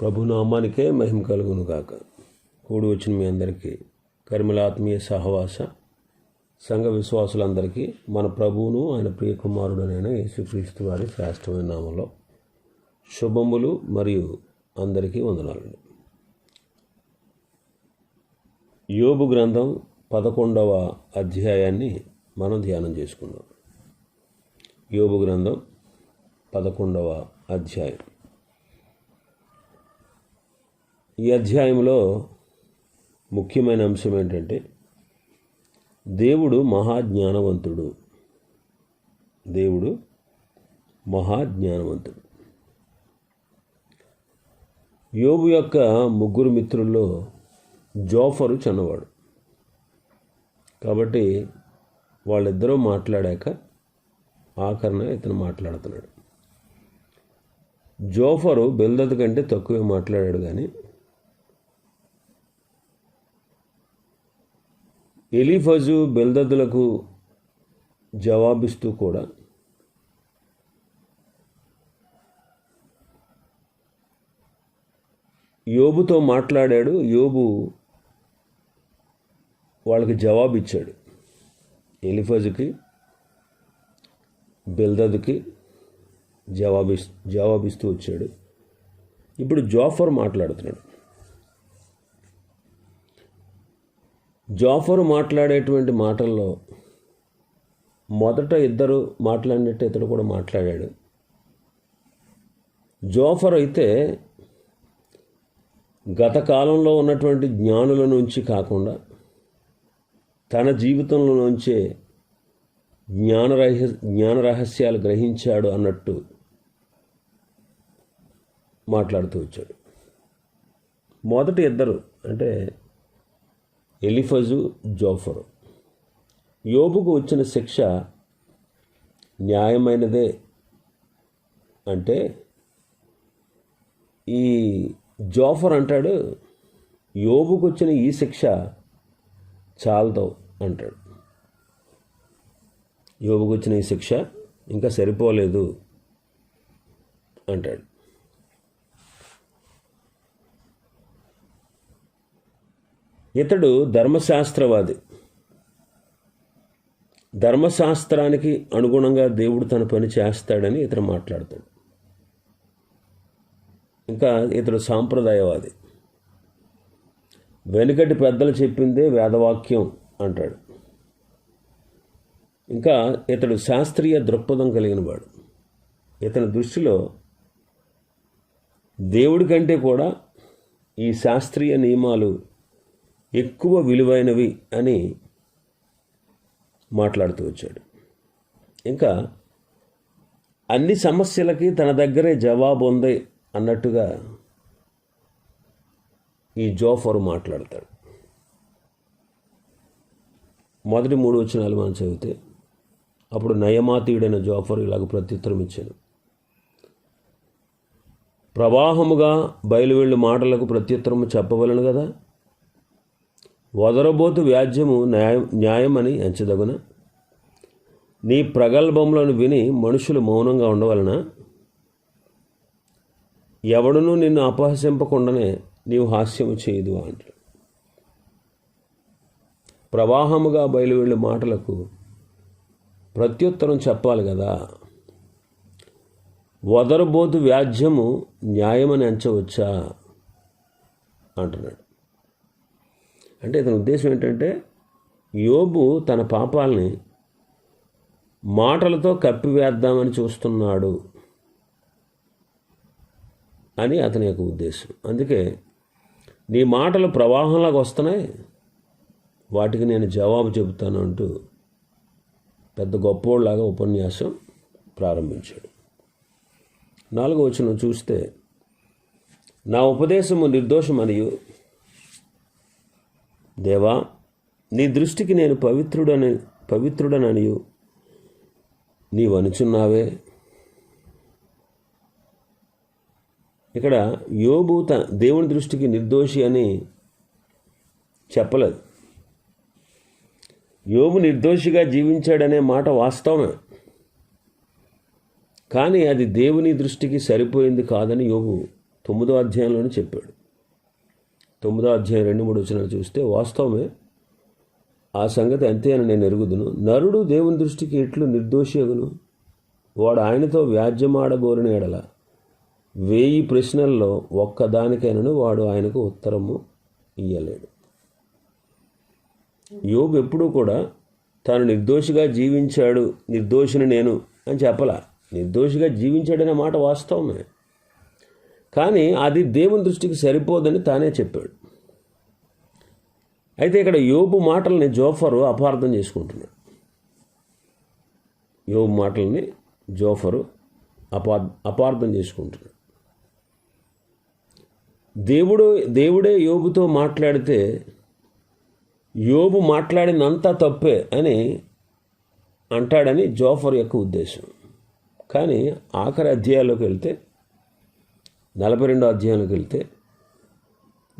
ప్రభునామానికే మహిమ కలుగును గాక. కూడి వచ్చిన మీ అందరికీ కరిమలాత్మీయ సహవాస సంఘ విశ్వాసులందరికీ మన ప్రభువును ఆయన ప్రియకుమారుడనైన యేసుక్రీస్తు వారి శ్రేష్టమైన నామంలో శుభములు మరియు అందరికీ వందనాలు యోబు గ్రంథం పదకొండవ అధ్యాయాన్ని మనం ధ్యానం చేసుకుందాం. యోబు గ్రంథం పదకొండవ అధ్యాయం. ఈ అధ్యాయంలో ముఖ్యమైన అంశం ఏంటంటే దేవుడు మహాజ్ఞానవంతుడు. దేవుడు మహాజ్ఞానవంతుడు. యోబు యొక్క ముగ్గురు మిత్రుల్లో జోఫరు చిన్నవాడు. కాబట్టి వాళ్ళిద్దరూ మాట్లాడాక ఆఖరణ ఇతను మాట్లాడుతున్నాడు. జోఫరు బెల్దత్ కంటే తక్కువే మాట్లాడాడు కానీ ఎలిఫజు బెల్దద్దులకు జవాబిస్తూ కూడా యోబుతో మాట్లాడాడు యోబు వాళ్ళకి జవాబు ఇచ్చాడు ఎలిఫజుకి బెల్దద్కి జవాబి జవాబిస్తూ వచ్చాడు. ఇప్పుడు జాఫర్ మాట్లాడుతున్నాడు. జాఫర్ మాట్లాడేటువంటి మాటల్లో మొదట ఇద్దరు మాట్లాడినట్టు ఇతడు కూడా మాట్లాడాడు. జోఫర్ అయితే గత కాలంలో ఉన్నటువంటి జ్ఞానుల నుంచి కాకుండా తన జీవితంలో నుంచే జ్ఞాన రహస్య జ్ఞాన రహస్యాలు గ్రహించాడు అన్నట్టు మాట్లాడుతూ వచ్చాడు. మొదటి ఇద్దరు అంటే ఎలిఫజు జోఫరు. యోబుకు వచ్చిన శిక్ష న్యాయమైనదే అంటే ఈ జోఫర్ అంటాడు యోబుకు వచ్చిన ఈ శిక్ష చాలదు అంటాడు. యోబుకు వచ్చిన ఈ శిక్ష ఇంకా సరిపోలేదు అంటాడు. ఇతడు ధర్మశాస్త్రవాది. ధర్మశాస్త్రానికి అనుగుణంగా దేవుడు తన పని చేస్తాడని ఇతడు మాట్లాడతాడు. ఇంకా ఇతడు సాంప్రదాయవాది. వెనుకటి పెద్దలు చెప్పిందే వేదవాక్యం అంటాడు. ఇంకా ఇతడు శాస్త్రీయ దృక్పథం కలిగిన వాడు. ఇతని దృష్టిలో దేవుడి కంటే కూడా ఈ శాస్త్రీయ నియమాలు ఎక్కువ విలువైనవి అని మాట్లాడుతూ వచ్చాడు. ఇంకా అన్ని సమస్యలకి తన దగ్గరే జవాబు ఉంది అన్నట్టుగా ఈ జోఫర్ మాట్లాడతాడు. మొదటి మూడు వచ్చినాలు మనం చదివితే అప్పుడు నయమాతీయుడైన జోఫర్ ఇలాగ ప్రత్యుత్తరం ఇచ్చాను ప్రవాహముగా బయలువెళ్ళు మాటలకు ప్రత్యుత్తరము చెప్పవలను కదా వదరబోతు వ్యాజ్యము న్యాయం న్యాయమని ఎంచదగున నీ ప్రగల్భములను విని మనుషులు మౌనంగా ఉండవలన ఎవడునూ నిన్ను అపహసింపకుండానే నీవు హాస్యము చేయదు అంటాడు ప్రవాహముగా బయలువెళ్ళే మాటలకు ప్రత్యుత్తరం చెప్పాలి కదా వదరబోతు వ్యాజ్యము న్యాయమని ఎంచవచ్చా? అంటున్నాడు. అంటే ఇతని ఉద్దేశం ఏంటంటే యోబు తన పాపాలని మాటలతో కప్పివేద్దామని చూస్తున్నాడు అని అతని యొక్క ఉద్దేశం. అందుకే నీ మాటలు ప్రవాహంలాగా వస్తున్నాయి వాటికి నేను జవాబు చెబుతాను అంటూ పెద్ద గొప్పోళ్ళలాగా ఉపన్యాసం ప్రారంభించాడు. నాలుగో వచ్చిన చూస్తే నా ఉపదేశము నిర్దోషమనియు దేవా నీ దృష్టికి నేను పవిత్రుడని పవిత్రుడననియు. నీవు అనుచున్నావే. ఇక్కడ యోబు త దేవుని దృష్టికి నిర్దోషి అని చెప్పలేదు. యోబు నిర్దోషిగా జీవించాడనే మాట వాస్తవమే. కానీ అది దేవుని దృష్టికి సరిపోయింది కాదని యోగు తొమ్మిదో అధ్యాయంలోనే చెప్పాడు. తొమ్మిదో అధ్యాయం రెండు మూడు వచ్చిన చూస్తే వాస్తవమే ఆ సంగతి అంతే అని నేను ఎరుగుదును. నరుడు దేవుని దృష్టికి ఎట్లు నిర్దోషియగును వాడు ఆయనతో వ్యాజ్యమాడగోరిన ఎడల వేయి ప్రశ్నల్లో ఒక్కదానికైనాను వాడు ఆయనకు ఉత్తరము ఇయ్యలేడు. యోగు ఎప్పుడూ కూడా తాను నిర్దోషిగా జీవించాడు నిర్దోషిని నేను అని చెప్పలా. నిర్దోషిగా జీవించాడనే మాట వాస్తవమే. కానీ అది దేవుని దృష్టికి సరిపోదని తానే చెప్పాడు. అయితే ఇక్కడ యోబు మాటల్ని జోఫరు అపార్థం చేసుకుంటున్నాడు. యోబు మాటల్ని జోఫరు అపార్ అపార్థం చేసుకుంటున్నాడు. దేవుడు దేవుడే యోబుతో మాట్లాడితే యోబు మాట్లాడినంతా తప్పే అని అంటాడని జోఫర్ యొక్క ఉద్దేశం. కానీ ఆఖరి అధ్యాయాల్లోకి వెళ్తే నలభై రెండో అధ్యాయానికి వెళ్తే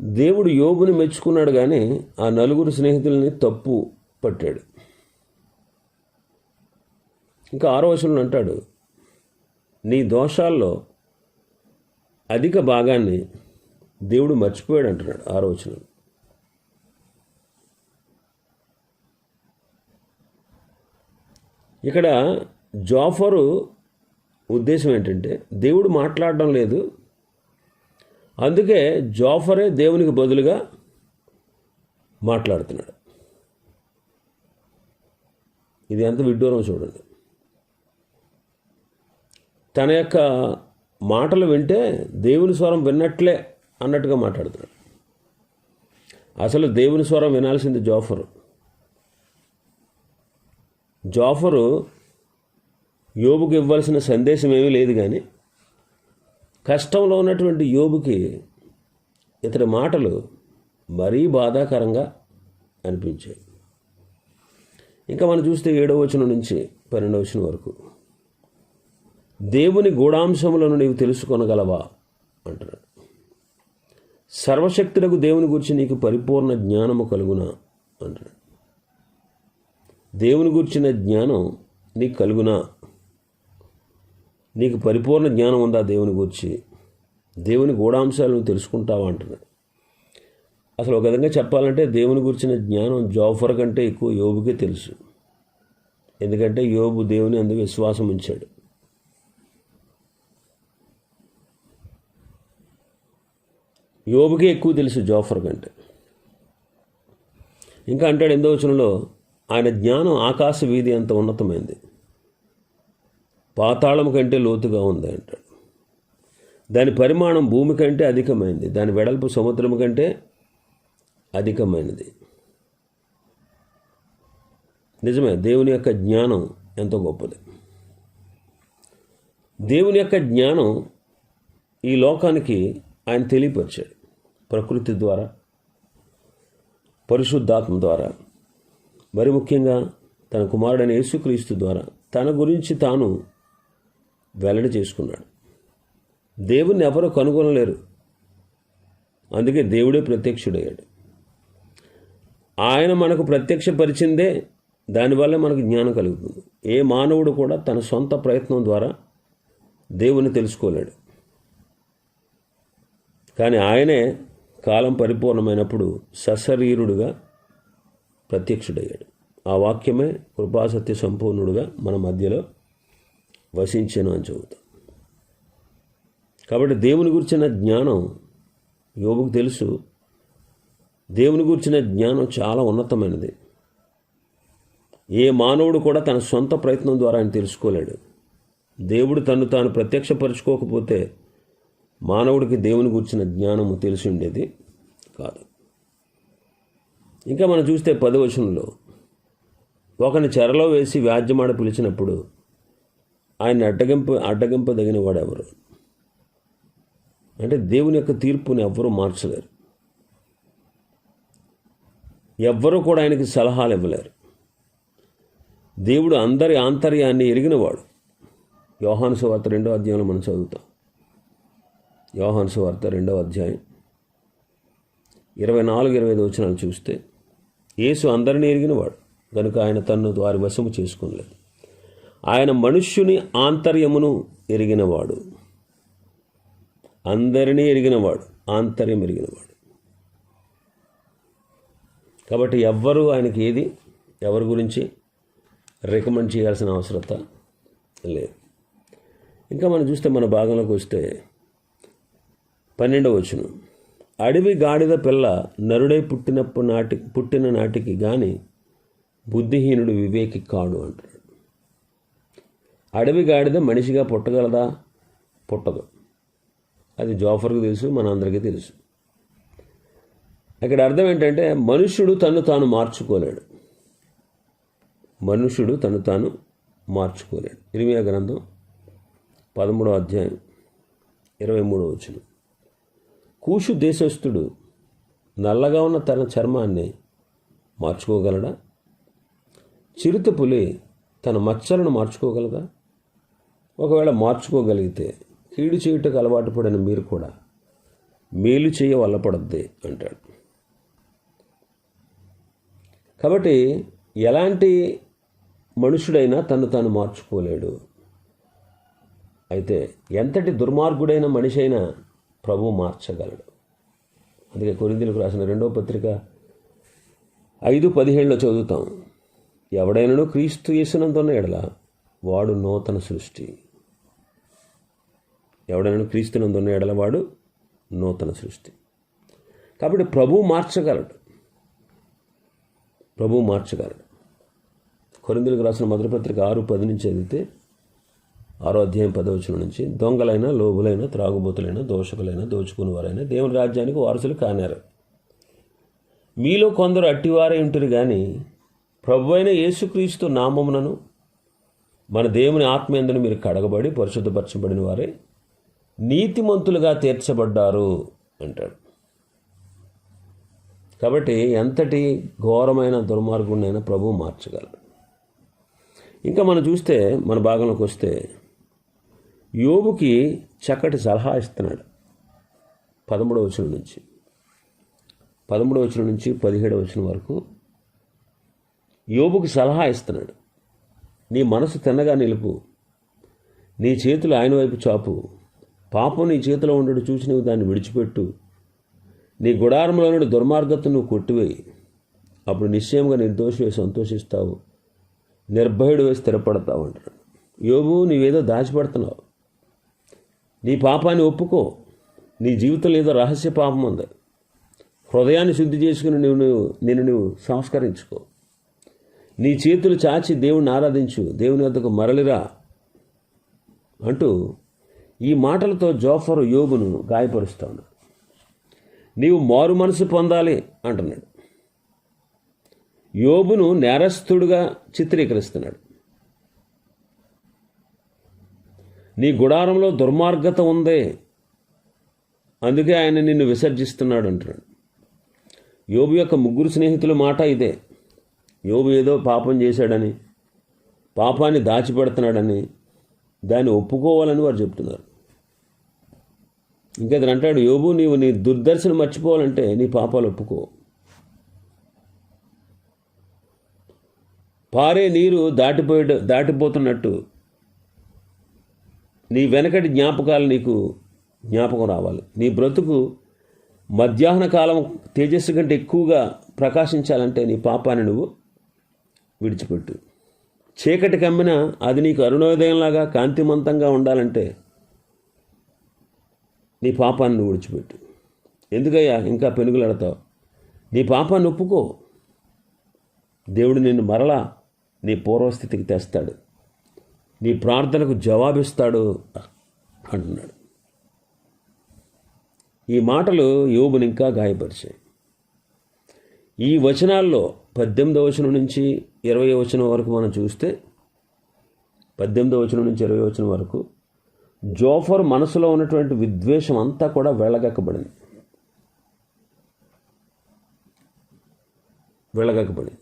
దేవుడు యోగుని మెచ్చుకున్నాడు కానీ ఆ నలుగురు స్నేహితుల్ని తప్పు పట్టాడు. ఇంకా ఆరో వచనంలో అంటాడు నీ దోషాల్లో అధిక భాగాన్ని దేవుడు మర్చిపోయాడు అంటున్నాడు ఆరో వచనం ఇక్కడ జాఫరు ఉద్దేశం ఏంటంటే దేవుడు మాట్లాడడం లేదు అందుకే జోఫరే దేవునికి బదులుగా మాట్లాడుతున్నాడు. ఇది ఎంత విడ్డూరం చూడండి. తన యొక్క మాటలు వింటే దేవుని స్వరం విన్నట్లే అన్నట్టుగా మాట్లాడుతున్నాడు. అసలు దేవుని స్వరం వినాల్సింది జోఫరు. జోఫరు యోబుకి ఇవ్వాల్సిన సందేశం ఏమీ లేదు కానీ కష్టంలో ఉన్నటువంటి యోబుకి ఇతని మాటలు మరీ బాధాకరంగా అనిపించాయి. ఇంకా మనం చూస్తే ఏడవ వచనం నుంచి పన్నెండవ వచనం వరకు దేవుని గూఢాంశములను నీవు తెలుసుకొనగలవా? అంటున్నాడు సర్వశక్తులకు దేవుని గురించి నీకు పరిపూర్ణ జ్ఞానము కలుగునా? అంటున్నాడు దేవుని గురించిన జ్ఞానం నీకు కలుగునా? నీకు పరిపూర్ణ జ్ఞానం ఉందా దేవుని గురించి? దేవుని గూఢాంశాలను తెలుసుకుంటావా అంటున్నాడు అసలు ఒక విధంగా చెప్పాలంటే దేవుని గురించిన జ్ఞానం జోఫర్ కంటే ఎక్కువ యోబుకే తెలుసు. ఎందుకంటే యోబు దేవుని అందుకు విశ్వాసం ఉంచాడు. యోబుకే ఎక్కువ తెలుసు జోఫర్ కంటే. ఇంకా అంటాడు ఎందో వచనంలో ఆయన జ్ఞానం ఆకాశ వీధి అంత ఉన్నతమైంది. పాతాళం కంటే లోతుగా ఉంది అంటాడు. దాని పరిమాణం భూమి కంటే అధికమైంది. దాని వెడల్పు సముద్రం కంటే అధికమైనది. నిజమే దేవుని యొక్క జ్ఞానం ఎంతో గొప్పది. దేవుని యొక్క జ్ఞానం ఈ లోకానికి ఆయన తెలియపరిచాడు ప్రకృతి ద్వారా పరిశుద్ధాత్మ ద్వారా. మరి ముఖ్యంగా తన కుమారుడైన యేసుక్రీస్తు ద్వారా తన గురించి తాను వెల్లడి చేసుకున్నాడు. దేవుణ్ణి ఎవరూ కనుగొనలేరు. అందుకే దేవుడే ప్రత్యక్షుడయ్యాడు. ఆయన మనకు ప్రత్యక్షపరిచిందే దానివల్ల మనకు జ్ఞానం కలుగుతుంది. ఏ మానవుడు కూడా తన సొంత ప్రయత్నం ద్వారా దేవుని తెలుసుకోలేడు. కానీ ఆయనే కాలం పరిపూర్ణమైనప్పుడు సశరీరుడుగా ప్రత్యక్షుడయ్యాడు. ఆ వాక్యమే కృపాసత్య సంపూర్ణుడుగా మన మధ్యలో వసించను అని చెబుతాం. కాబట్టి దేవుని గురించిన జ్ఞానం యోగుకు తెలుసు. దేవుని గురించిన జ్ఞానం చాలా ఉన్నతమైనది. ఏ మానవుడు కూడా తన సొంత ప్రయత్నం ద్వారా ఆయన తెలుసుకోలేడు. దేవుడు తను తాను ప్రత్యక్షపరచుకోకపోతే మానవుడికి దేవుని గురించిన జ్ఞానము తెలిసి ఉండేది కాదు. ఇంకా మనం చూస్తే పదవచనంలో ఒకని చెరలో వేసి వ్యాజ్యమాడ పిలిచినప్పుడు ఆయన అడ్డగింప అడ్డగింపదగిన వాడు ఎవరు అంటే దేవుని యొక్క తీర్పుని ఎవ్వరూ మార్చలేరు. ఎవ్వరూ కూడా ఆయనకి సలహాలు ఇవ్వలేరు. దేవుడు అందరి ఆంతర్యాన్ని ఎరిగినవాడు. యోహాను సువార్త రెండో అధ్యాయంలో మనం చదువుతాం. యోహాను సువార్త రెండో అధ్యాయం ఇరవై నాలుగు ఇరవై ఐదు వచనాలు చూస్తే యేసు అందరినీ ఎరిగినవాడు. కనుక ఆయన తన్ను వారి వశము చేసుకోలేదు ఆయన మనుష్యుని ఆంతర్యమును ఎరిగినవాడు. అందరినీ ఎరిగినవాడు ఆంతర్యం ఎరిగినవాడు. కాబట్టి ఎవ్వరూ ఆయనకి ఏది ఎవరి గురించి రికమెండ్ చేయాల్సిన అవసరత లేదు. ఇంకా మనం చూస్తే మన భాగంలోకి వస్తే పన్నెండవ వచ్చును అడవి గాడిద పిల్ల నరుడై పుట్టినప్పుడు నాటి పుట్టిన నాటికి కానీ బుద్ధిహీనుడు వివేకి కాడు అంటాడు. అడవి గాడిద మనిషిగా పుట్టగలదా? పుట్టదు. అది జోఫర్కి తెలుసు మన అందరికీ తెలుసు. ఇక్కడ అర్థం ఏంటంటే మనుష్యుడు తను తాను మార్చుకోలేడు. మనుష్యుడు తను తాను మార్చుకోలేడు. ఇరిమియా గ్రంథం పదమూడవ అధ్యాయం ఇరవై మూడవ వచ్చిన కూషు దేశస్థుడు నల్లగా ఉన్న తన చర్మాన్ని మార్చుకోగలడా? చిరుత పులి తన మచ్చలను మార్చుకోగలదా? ఒకవేళ మార్చుకోగలిగితే కీడు చేయుటకు అలవాటు పడిన మీరు కూడా మేలు చేయ వల్లపడద్ది అంటాడు. కాబట్టి ఎలాంటి మనుషుడైనా తను తాను మార్చుకోలేడు. అయితే ఎంతటి దుర్మార్గుడైన మనిషి అయినా ప్రభు మార్చగలడు. అందుకే కొరిందులకు రాసిన రెండో పత్రిక ఐదు పదిహేడులో చదువుతాం. ఎవడైనను క్రీస్తు యేసునందున్న ఎడల వాడు నూతన సృష్టి. ఎవడైనా క్రీస్తునందున్న ఎడలవాడు నూతన సృష్టి. కాబట్టి ప్రభు మార్చగలడు. ప్రభు మార్చగలడు. కొరిందులకు రాసిన మధురపత్రిక ఆరు పది నుంచి చదివితే ఆరో అధ్యాయం పదవచనం నుంచి దొంగలైన లోబులైన త్రాగుబోతులైన దోషకులైన దోచుకుని వారైన దేవుని రాజ్యానికి వారసులు కానారు. మీలో కొందరు అట్టివారే ఉంటారు కానీ ప్రభు అయిన యేసుక్రీస్తు నామమునను మన దేవుని ఆత్మేందును మీరు కడగబడి పరిశుద్ధపరచబడిన వారే నీతిమంతులుగా తీర్చబడ్డారు అంటాడు. కాబట్టి ఎంతటి ఘోరమైన దుర్మార్గుడినైనా ప్రభు మార్చగలడు. ఇంకా మనం చూస్తే మన భాగంలోకి వస్తే యోగుకి చక్కటి సలహా ఇస్తున్నాడు. పదమూడవ వచనం నుంచి. పదమూడవ వచనం నుంచి పదిహేడవ వచనం వరకు యోబుకి సలహా ఇస్తున్నాడు. నీ మనసు తిన్నగా నిలుపు. నీ చేతులు ఆయన వైపు చాపు. పాపం నీ చేతిలో ఉండడు చూసి నువ్వు దాన్ని విడిచిపెట్టు. నీ గుడారంలో నుండి దుర్మార్గతను నువ్వు కొట్టివేయి. అప్పుడు నిశ్చయంగా నిర్దోషి సంతోషిస్తావు. నిర్భయుడు వేసి స్థిరపడతావు అంటాడు. యోబు నీవేదో దాచిపెడుతున్నావు. నీ పాపాన్ని ఒప్పుకో. నీ జీవితంలో ఏదో రహస్య పాపం ఉంది. హృదయాన్ని శుద్ధి చేసుకుని నువ్వు నువ్వు నేను నువ్వు సంస్కరించుకో. నీ చేతులు చాచి దేవుణ్ణి ఆరాధించు. దేవుని వద్దకు మరలిరా అంటూ ఈ మాటలతో జోఫరు యోగును గాయపరుస్తా ఉన్నాడు. నీవు మారు మనసు పొందాలి అంటున్నాడు. యోబును నేరస్తుడుగా చిత్రీకరిస్తున్నాడు. నీ గుడారంలో దుర్మార్గత ఉందే. అందుకే ఆయన నిన్ను విసర్జిస్తున్నాడు అంటున్నాడు. యోబు యొక్క ముగ్గురు స్నేహితుల మాట ఇదే. యోబు ఏదో పాపం చేశాడని పాపాన్ని దాచిపెడుతున్నాడని దాన్ని ఒప్పుకోవాలని వారు చెప్తున్నారు. ఇంకా అంటాడు యోబు నీవు నీ దుర్దర్శనం మర్చిపోవాలంటే నీ పాపాలు ఒప్పుకో. పారే నీరు దాటిపోయే దాటిపోతున్నట్టు. నీ వెనకటి జ్ఞాపకాలు నీకు జ్ఞాపకం రావాలి. నీ బ్రతుకు మధ్యాహ్న కాలం తేజస్సు కంటే ఎక్కువగా ప్రకాశించాలంటే నీ పాపాన్ని నువ్వు విడిచిపెట్టు. చీకటి కమ్మిన అది నీకు అరుణోదయంలాగా కాంతిమంతంగా ఉండాలంటే నీ పాపాన్ని నువ్వు విడిచిపెట్టు ఎందుకయ్యా ఇంకా పెనుగులాడతావు? నీ పాపాన్ని ఒప్పుకో. దేవుడు నిన్ను మరలా నీ పూర్వస్థితికి తెస్తాడు. నీ ప్రార్థనకు జవాబిస్తాడు అంటున్నాడు. ఈ మాటలు యోబుని ఇంకా గాయపరిచాయి. ఈ వచనాల్లో పద్దెనిమిదవ వచనం నుంచి ఇరవై వచనం వరకు మనం చూస్తే పద్దెనిమిదవ వచనం నుంచి ఇరవై వచనం వరకు జోఫర్ మనసులో ఉన్నటువంటి విద్వేషం అంతా కూడా వెళ్ళగక్కబడింది. వెళ్ళగక్కబడింది.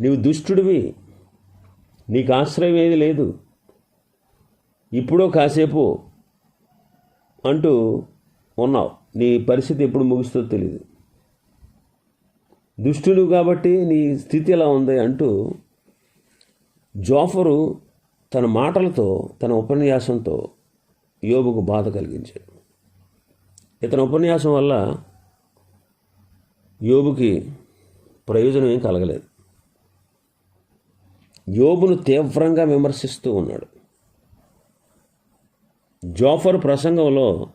నీవు దుష్టుడివి. నీకు ఆశ్రయం ఏది లేదు. ఇప్పుడో కాసేపు అంటూ ఉన్నావు. నీ పరిస్థితి ఎప్పుడు ముగుస్తుందో తెలియదు దుష్టులు కాబట్టి నీ స్థితి ఎలా ఉంది అంటూ జోఫరు తన మాటలతో తన ఉపన్యాసంతో యోబుకు బాధ కలిగించాడు. ఇతని ఉపన్యాసం వల్ల యోబుకి ప్రయోజనం ఏం కలగలేదు. యోబును తీవ్రంగా విమర్శిస్తూ ఉన్నాడు. జోఫర్ ప్రసంగంలో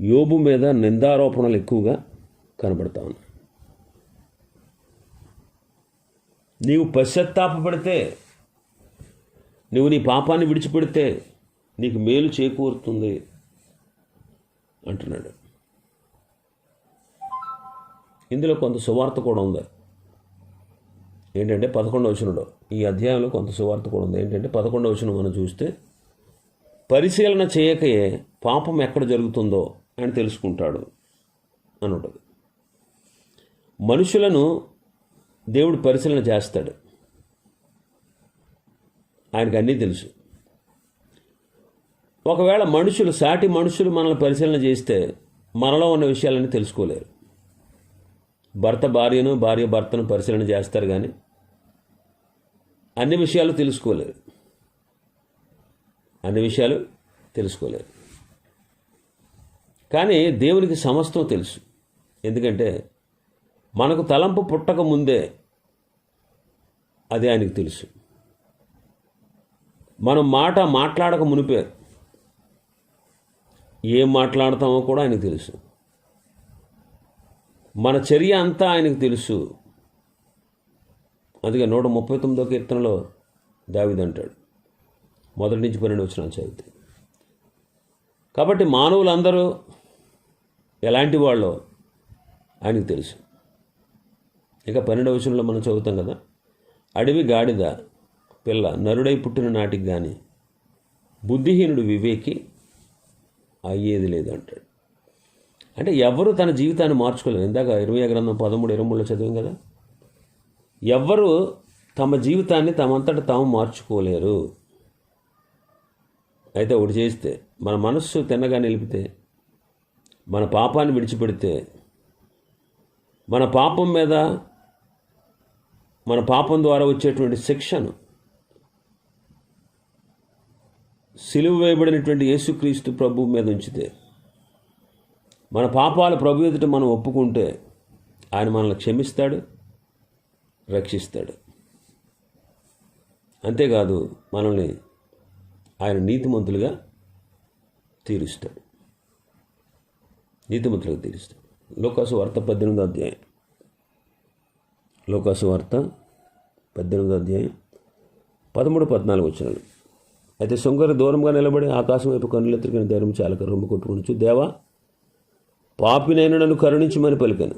యోబు మీద నిందారోపణలు ఎక్కువగా కనబడతా ఉన్నాయి నీవు పశ్చాత్తాపడితే నువ్వు నీ పాపాన్ని విడిచిపెడితే నీకు మేలు చేకూరుతుంది అంటున్నాడు. ఇందులో కొంత సువార్త కూడా ఉంది. ఏంటంటే పదకొండవ వచనంలో ఈ అధ్యాయంలో కొంత సువార్త కూడా ఉంది. ఏంటంటే పదకొండవ వచనం మనం చూస్తే పరిశీలన చేయకయే పాపం ఎక్కడ జరుగుతుందో అని తెలుసుకుంటాడు అని ఉంటుంది. మనుషులను దేవుడు పరిశీలన చేస్తాడు. ఆయనకు అన్నీ తెలుసు. ఒకవేళ మనుషులు సాటి మనుషులు మనల్ని పరిశీలన చేస్తే మనలో ఉన్న విషయాలన్నీ తెలుసుకోలేరు. భర్త భార్యను భార్య భర్తను పరిశీలన చేస్తారు కానీ అన్ని విషయాలు తెలుసుకోలేరు. అన్ని విషయాలు తెలుసుకోలేరు. కానీ దేవునికి సమస్తం తెలుసు. ఎందుకంటే మనకు తలంపు పుట్టక ముందే అది ఆయనకు తెలుసు. మనం మాట మాట్లాడక మునిపే ఏం మాట్లాడతామో కూడా ఆయనకు తెలుసు. మన చర్య అంతా ఆయనకు తెలుసు. అందుకే నూట ముప్పై తొమ్మిదో కీర్తనలో దావిదంటాడు మొదటి నుంచి పన్నెండు వచ్చిన చదివితే. కాబట్టి మానవులందరూ ఎలాంటి వాళ్ళో ఆయనకు తెలుసు. ఇక పన్నెండవ వచనంలో మనం చదువుతాం కదా. అడవి గాడిద పిల్ల నరుడై పుట్టిన నాటికి కానీ బుద్ధిహీనుడు వివేకి అయ్యేది లేదు అంటాడు అంటే ఎవరు తన జీవితాన్ని మార్చుకోలేరు. ఇందాక ఇరవై గ్రంథం పదమూడు ఇరవై మూడులో చదివాం కదా. ఎవ్వరు తమ జీవితాన్ని తమంతట తాము మార్చుకోలేరు. అయితే ఒకటి చేస్తే మన మనస్సు తిన్నగా నిలిపితే మన పాపాన్ని విడిచిపెడితే మన పాపం మీద మన పాపం ద్వారా వచ్చేటువంటి శిక్షను సిలువ వేయబడినటువంటి యేసుక్రీస్తు ప్రభు మీద ఉంచితే మన పాపాలు ప్రభు ఎదుట మనం ఒప్పుకుంటే ఆయన మనల్ని క్షమిస్తాడు రక్షిస్తాడు. అంతేకాదు మనల్ని ఆయన నీతిమంతులుగా తీరుస్తాడు. నీతిమంతులుగా తీరుస్తాడు. లోకాసు వార్త పద్దెనిమిది అధ్యాయం. లోకాసు వార్త పద్దెనిమిదో అధ్యాయం పదమూడు పద్నాలుగు వచ్చినాడు. అయితే శృంగారు దూరంగా నిలబడి ఆకాశం వైపు కన్నులెత్తుకుని ధైర్యం చాలక రొమ్ము కొట్టుకుని దేవా పాపినైన నన్ను కరుణించమని పలికాను.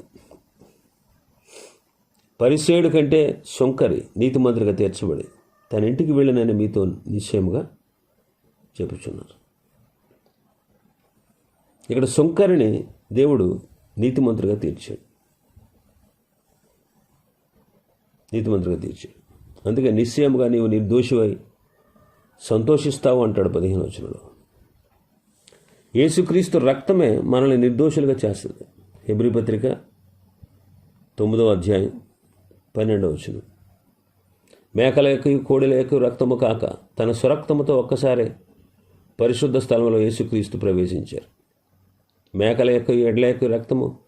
పరిసేయుడు కంటే శంకరి నీతి మంత్రిగా తీర్చబడి తన ఇంటికి వెళ్ళినని మీతో నిశ్చయముగా చెప్పుచున్నారు ఇక్కడ శంకరిని దేవుడు నీతిమంత్రిగా తీర్చాడు. నీతిమంత్రిగా తీర్చాడు అందుకే నిశ్చయముగా నీవు నిర్దోషివై సంతోషిస్తావు అంటాడు పదిహేను వచనంలో. యేసుక్రీస్తు రక్తమే మనల్ని నిర్దోషులుగా చేస్తుంది. హెబ్రి పత్రిక తొమ్మిదవ అధ్యాయం పన్నెండవ వచనం. మేకల యొక్క కోడెల యొక్క రక్తము కాక తన స్వరక్తముతో ఒక్కసారి పరిశుద్ధ స్థలంలో యేసుక్రీస్తు ప్రవేశించారు. మేకల యొక్క ఎడ్ల యొక్క రక్తము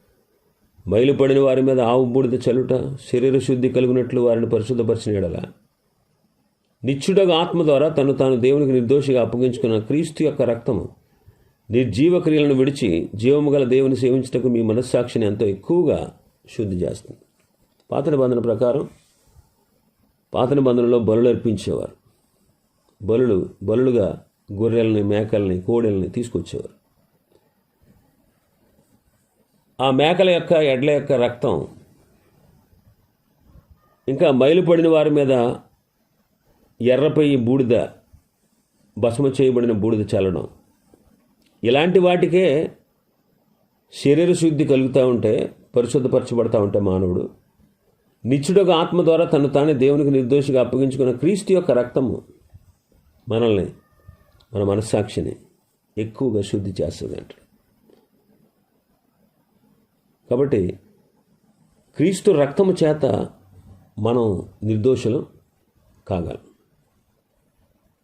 బయలుపడిన వారి మీద ఆవు బూడిద చలుట శరీర శుద్ధి కలిగినట్లు వారిని పరిశుద్ధపరిచిన ఎడల నిత్యుడగా ఆత్మ ద్వారా తను తాను దేవునికి నిర్దోషిగా అప్పగించుకున్న క్రీస్తు యొక్క రక్తము నిర్జీవక్రియలను విడిచి జీవము గల దేవుని సేవించటకు మీ మనస్సాక్షిని ఎంతో ఎక్కువగా శుద్ధి చేస్తుంది. పాత నిబంధన ప్రకారం పాత నిబంధనలో బలులు అర్పించేవారు. బలులు బలులుగా గొర్రెల్ని మేకల్ని కోడెల్ని తీసుకొచ్చేవారు. ఆ మేకల యొక్క ఎడ్ల యొక్క రక్తం ఇంకా మైలుపడిన వారి మీద ఎర్రపై బూడిద భస్మ చేయబడిన బూడిద చల్లడం. ఇలాంటి వాటికే శరీర శుద్ధి కలుగుతూ ఉంటే పరిశుద్ధపరచబడతా ఉంటే మానవుడు నిత్యుడొక ఆత్మ ద్వారా తను తానే దేవునికి నిర్దోషిగా అప్పగించుకున్న క్రీస్తు యొక్క రక్తము మనల్ని మన మనస్సాక్షిని ఎక్కువగా శుద్ధి చేస్తుంది అంటే కాబట్టి క్రీస్తు రక్తము చేత మనం నిర్దోషులం కాగలం.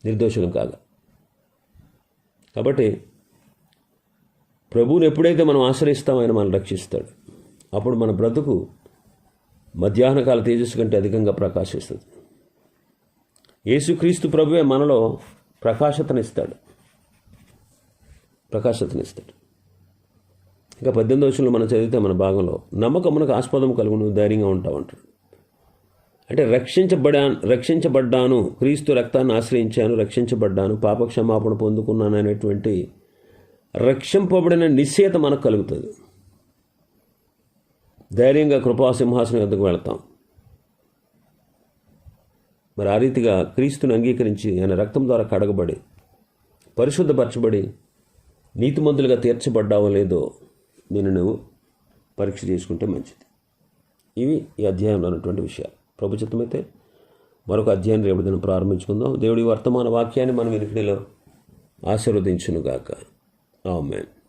నిర్దోషులం కాగలం. కాబట్టి ప్రభువుని ఎప్పుడైతే మనం ఆశ్రయిస్తామో ఆయన మనం రక్షిస్తాడు. అప్పుడు మన బ్రతుకు మధ్యాహ్నకాల తేజస్సు కంటే అధికంగా ప్రకాశిస్తుంది. యేసుక్రీస్తు ప్రభువే మనలో ప్రకాశతనిస్తాడు. ప్రకాశతనిస్తాడు. ఇంకా పద్దెనిమిది వర్షంలో మనం చదివితే మన భాగంలో నమ్మకమునకు ఆస్పదం కలుగును ధైర్యంగా ఉంటావు అంటాడు. అంటే రక్షించబడా రక్షించబడ్డాను క్రీస్తు రక్తాన్ని ఆశ్రయించాను రక్షించబడ్డాను పాపక్షమాపణ పొందుకున్నాను అనేటువంటి రక్షింపబడిన నిశ్చేత మనకు కలుగుతుంది. ధైర్యంగా కృపాసింహాసనం వద్దకు వెళతాం. మరి ఆ రీతిగా క్రీస్తుని అంగీకరించి ఆయన రక్తం ద్వారా కడగబడి పరిశుద్ధపరచబడి నీతిమంతులుగా తీర్చబడ్డావో లేదో నేను నువ్వు పరీక్ష చేసుకుంటే మంచిది. ఇవి ఈ అధ్యాయంలో ఉన్నటువంటి విషయాలు. ప్రభుత్వమైతే మరొక అధ్యాయం రేపు దినం ప్రారంభించుకుందాం. దేవుడి వర్తమాన వాక్యాన్ని మనం వెనుకడిలో ఆశీర్వదించునుగాక. ఆమెన్.